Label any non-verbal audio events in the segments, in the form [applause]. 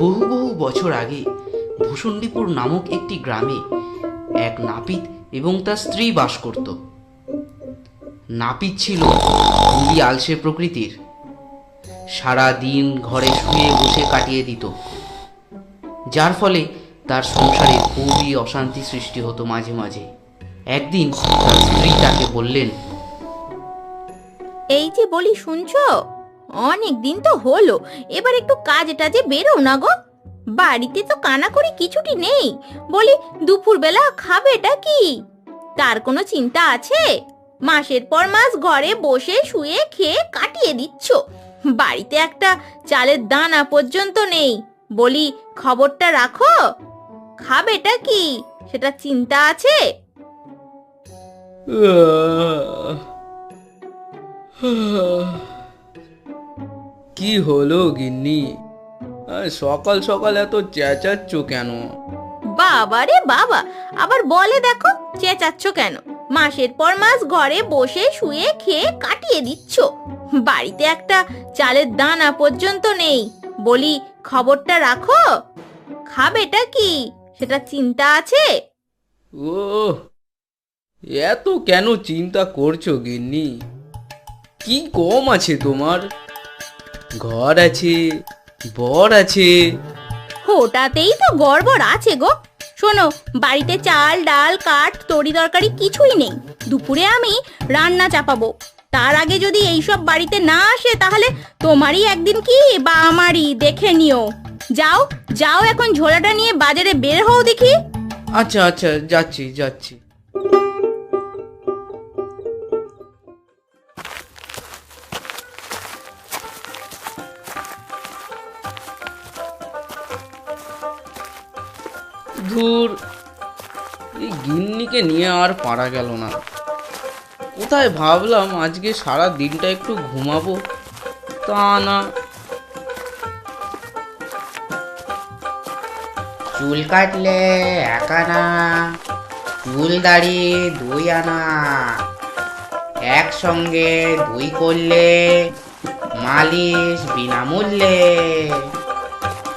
বহু বহু বছর আগে ভূষণ্ডীপুর নামক একটি গ্রামে এক নাপিত এবং তার স্ত্রী বাস করত। নাপিত ছিল খুবই আলসে প্রকৃতির। সারা দিন ঘরে শুয়ে বসে কাটিয়ে দিত। যার ফলে তার সংসারে খুবই অশান্তি সৃষ্টি হতো মাঝে মাঝে। একদিন তার স্ত্রী তাকে বললেন, এই যে বলি শুনছো? অনেক দিন তো হলো, এবার একটু কাজে টাজে বেরো না গো। বাড়িতে তো কানা করে কিছুটি নেই, বলি দুপুরবেলা খাবেটা কি? তার কোনো চিন্তা আছে? মাসের পর মাস ঘরে বসে শুয়ে খেয়ে কাটিয়ে দিচ্ছ। বাড়িতে একটা চালের দানা পর্যন্ত নেই, বলি খবরটা রাখো। খাবেটা কি? সেটা চিন্তা আছে? কি হলো গিন্নি? আহ, সকাল সকাল এত চেঁচাচ্ছ কেন? বাবা রে বাবা আবার বলে দেখো চেঁচাচ্ছ কেন? মাসের পর মাস ঘরে বসে শুয়ে খেয়ে কাটিয়ে দিচ্ছ। বাড়িতে একটা চালের দানা পর্যন্ত নেই। বলি খবরটা রাখো। খাবেটা কি? সেটা চিন্তা আছে? ও এত কেন চিন্তা করছ গিন্নি? কি কম আছে তোমার? ঘর আছে বর আছে। ওটাতেই তো গড়বড় আছে গো। শোনো বাড়িতে চাল ডাল কাঠ তরি তরকারি কিছুই নেই। দুপুরে আমি রান্না চাপাবো। তার আগে যদি এইসব বাড়িতে না আসে তাহলে তোমারই একদিন কি বা আমারই দেখে নিও। যাও যাও এখন ঝোলাটা নিয়ে বাজারে বের হও দেখি। আচ্ছা আচ্ছা যাচ্ছি যাচ্ছি। ধুর এই গিন্নিকে নিয়ে আর পারা গেল না। কোথায় ভাবলাম আজকে সারা দিনটা একটু ঘুমাবো? তা না। চুল কাটলে এক আনা চুল দাড়ি দুই আনা। একসঙ্গে দুই করলে মালিশ বিনামূল্যে।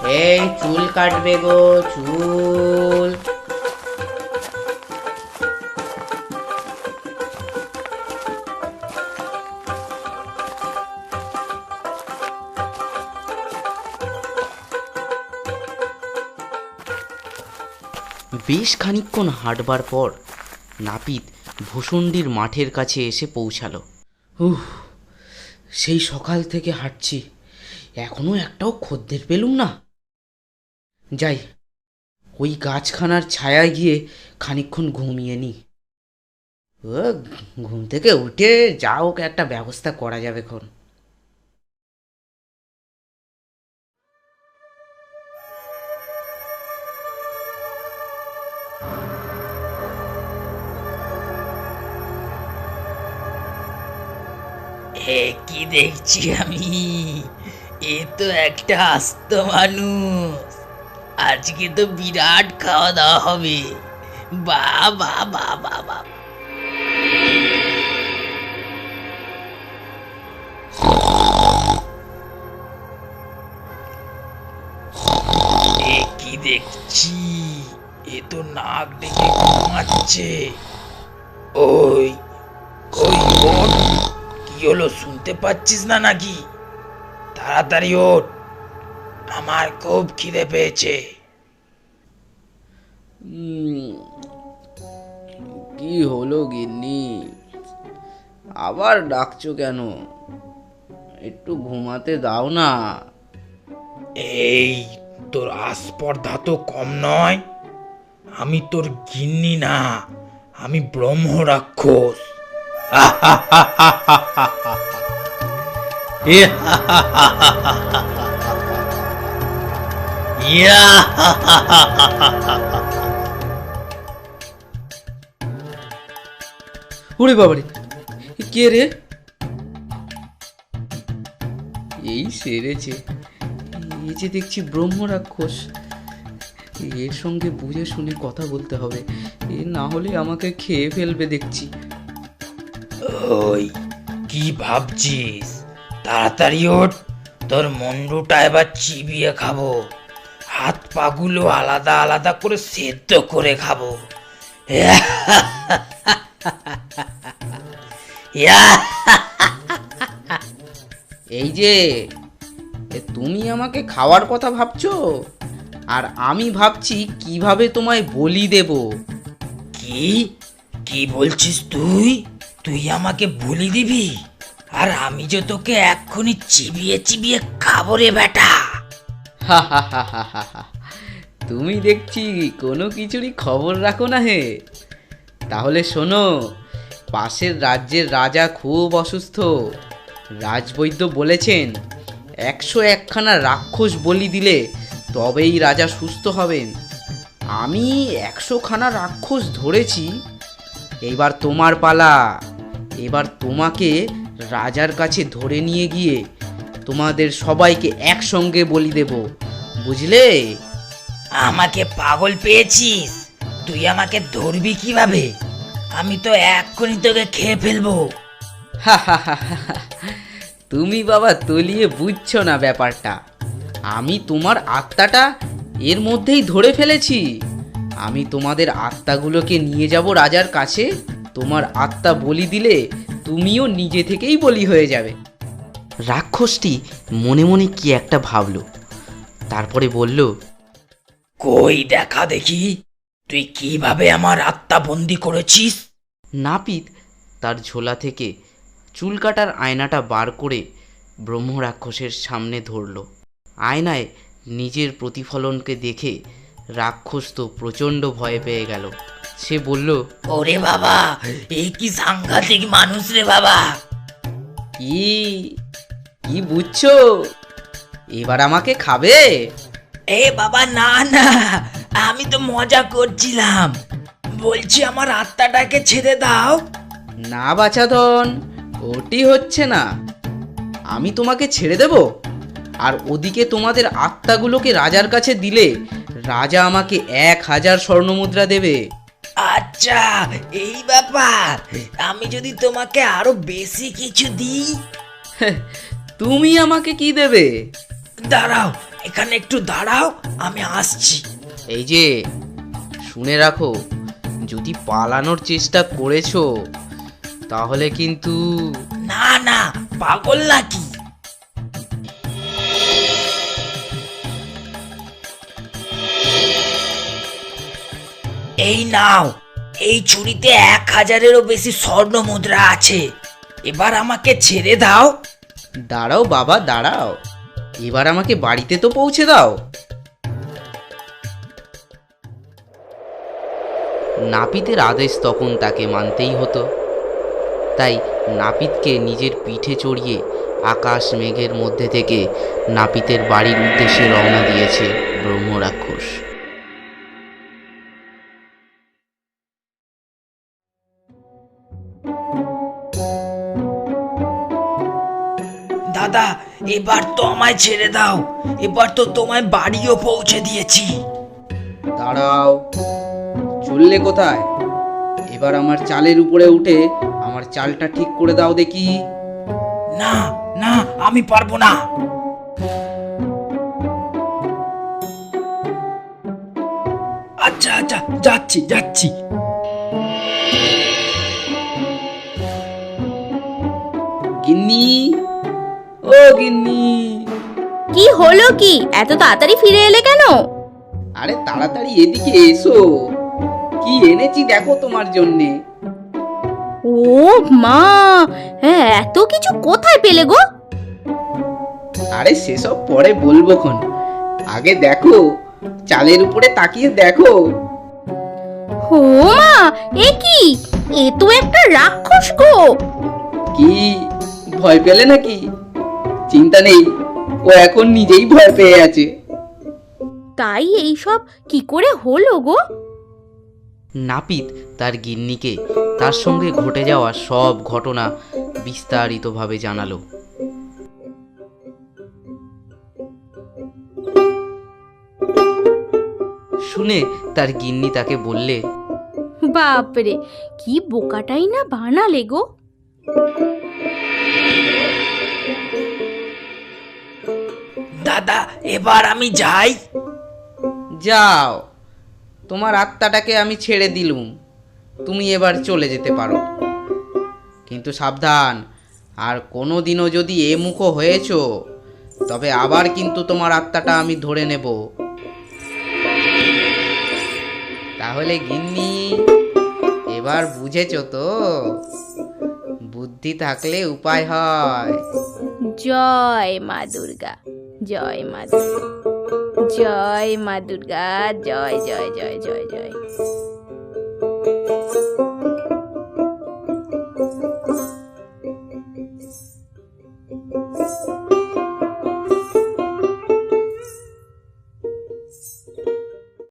এই চুল কাটবে গো চুল। বেশ খানিকক্ষণ হাঁটবার পর নাপিত ভূষণ্ডির মাঠের কাছে এসে পৌঁছালো। উহ, সেই সকাল থেকে হাঁটছি। এখনও একটাও খদ্দের পেলুম না। যাই, ওই গাছখানার ছায়ায় গিয়ে খানিকক্ষণ ঘুমিয়ে নি। ঘুম থেকে উঠে যা হোক একটা ব্যবস্থা করা যাবে এখন। এ কি দেখছি আমি। এ তো একটা আস্ত মানুষ। আজকে তো বিরাট খাওয়া দাওয়া হবে। বা বা বা বা বা। কি দেখছি। এ তো নাক ডেকে ঘুমাচ্ছে। ওই ওই কি হলো? শুনতে পাচ্ছিস না নাকি? তাড়াতাড়ি ওঠ। আমার খুব খিদে পেয়েছে। কি হলো গিন্নি? আবার ডাকছো কেন? একটু ঘুমাতে দাও না। এই তোর আস্পর্ধা তো কম নয়। আমি তোর গিন্নি না। আমি ব্রহ্ম রাক্ষস ওরে বাবারে, কে রে? এই সেরেছে। এই যে দেখছি ব্রহ্ম রাক্ষস। এর সঙ্গে বুঝে শুনে কথা বলতে হবে। এ না হলে আমাকে খেয়ে ফেলবে দেখছি। ওই কি ভাবছিস? তাড়াতাড়ি ওঠ তোর মুন্ডুটা এবার চিবিয়ে খাব। হাত পাগুলো আলাদা আলাদা করে সেদ্ধ করে খাব। এই যে তুমি আমাকে খাওয়ার কথা ভাবছ? আর আমি ভাবছি কীভাবে তোমায় বলি দেব? কি? কি বলছিস তুই? তুই আমাকে বলি দিবি? আর আমি যে তোকে এক্ষুনি চিবিয়ে চিবিয়ে খাব রে বেটা। তুমি দেখছি কোনো কিছুরই খবর রাখো না হে। তাহলে শোনো, পাশের রাজ্যের রাজা খুব অসুস্থ। রাজবৈদ্য বলেছেন, একশো একখানা রাক্ষস বলি দিলে তবেই রাজা সুস্থ হবেন। আমি একশোখানা রাক্ষস ধরেছি, এবার তোমার পালা। এবার তোমাকে রাজার কাছে ধরে নিয়ে গিয়ে তোমাদের সবাইকে একসঙ্গে বলি দেব বুঝলে? আমাকে পাগল পেয়েছিস তুই আমাকে ধরবি কীভাবে? আমি তো এক্ষুনি তোকে খেয়ে ফেলব। তুমি বাবা তলিয়ে বুঝছ না ব্যাপারটা। আমি তোমার আত্মাটা এর মধ্যেই ধরে ফেলেছি। আমি তোমাদের আত্মাগুলোকে নিয়ে যাব রাজার কাছে তোমার আত্মা বলি দিলে তুমিও নিজে থেকেই বলি হয়ে যাবে। রাক্ষসটি মনে মনে কি একটা ভাবল। তারপরে বলল কই দেখা দেখি তুই কীভাবে আমার আত্মা বন্দি করেছিস? নাপিত তার ঝোলা থেকে চুল কাটার আয়নাটা বার করে ব্রহ্ম রাক্ষসের সামনে ধরল। আয়নায় নিজের প্রতিফলনকে দেখে রাক্ষস তো প্রচণ্ড ভয় পেয়ে গেল। সে বলল ওরে বাবা এই কি সাংঘাতিক মানুষ রে বাবা। কি কি বুঝছ? এবার আমাকে খাবে? এ বাবা না না আমি তো মজা করছিলাম। বলছি আমার আত্মাটাকে ছেড়ে দাও। না বাছাধন ওটি হচ্ছে না। আমি তোমাকে ছেড়ে দেব? আর ওদিকে তোমাদের আত্মাগুলোকে রাজার কাছে দিলে রাজা আমাকে এক হাজার স্বর্ণমুদ্রা দেবে। আচ্ছা এই ব্যাপার। আমি যদি তোমাকে আরও বেশি কিছু দিই। [laughs] তুমি আমাকে কি দেবে? দাঁড়াও এখানে একটু দাঁড়াও আমি আসছি। এই যে শুনে রাখো যদি পালানোর চেষ্টা করেছ তাহলে কিন্তু না না পাগল নাকি? এই নাও, এই চুরিতে এক হাজারেরও বেশি স্বর্ণ মুদ্রা আছে। এবার আমাকে ছেড়ে দাও। দাঁড়াও বাবা, দাঁড়াও। এবার আমাকে বাড়িতে তো পৌঁছে দাও। নাপিতের আদেশ তখন তাকে মানতেই হতো। তাই নাপিতকে নিজের পিঠে চড়িয়ে আকাশ মেঘের মধ্যে থেকে নাপিতের বাড়ির উদ্দেশ্যে রওনা দিয়েছে ব্রহ্ম দাদা এবার তো আমায় ছেড়ে দাও। এবার তো তোমায় বাড়িও পৌঁছে দিয়েছি। দাঁড়াও চললে কোথায়? এবার আমার চালের উপরে উঠে আমার চালটা ঠিক করে দাও দেখি। না না আমি পারব না। আচ্ছা আচ্ছা যাচ্ছি যাচ্ছি। হলো কি? এত তাড়াতাড়ি ফিরে এলে কেন? আরে তাড়াতাড়ি এদিকে এসো। কি এনেছি দেখো তোমার জন্যে। ও মা হ্যাঁ এত কিছু কোথায় পেলে গো? আরে সেসব পরে বলব খন। আগে দেখো চালের উপরে তাকিয়ে দেখো। ও মা এ কি? এ তো একটা রাক্ষস গো। কি? ভয় পেলে নাকি? চিন্তা নেই। ও এখন নিজেই ভয় পেয়ে আছে। তাই এই সব কি করে হলো গো? নাপিত তার গিন্নিকে তার সঙ্গে ঘটে যাওয়া সব ঘটনা বিস্তারিতভাবে জানালো। শুনে তার গিন্নি তাকে বললে বাপরে কি বোকাটাই না বানালে গো? দাদা এবার আমি যাই। যাও। তোমার আত্মাটাকে আমি ছেড়ে দিলুম। তুমি এবার চলে যেতে পারো। কিন্তু সাবধান আর কোনো দিনও যদি এ মুখো হয়েছো তবে আবার কিন্তু তোমার আত্মাটা আমি ধরে নেব। তাহলে গিন্নি এবার বুঝেছ তো বুদ্ধি থাকলে উপায় হয়। জয় মা দুর্গা। জয় মা জয় মা দুর্গা জয় জয় জয় জয় জয়।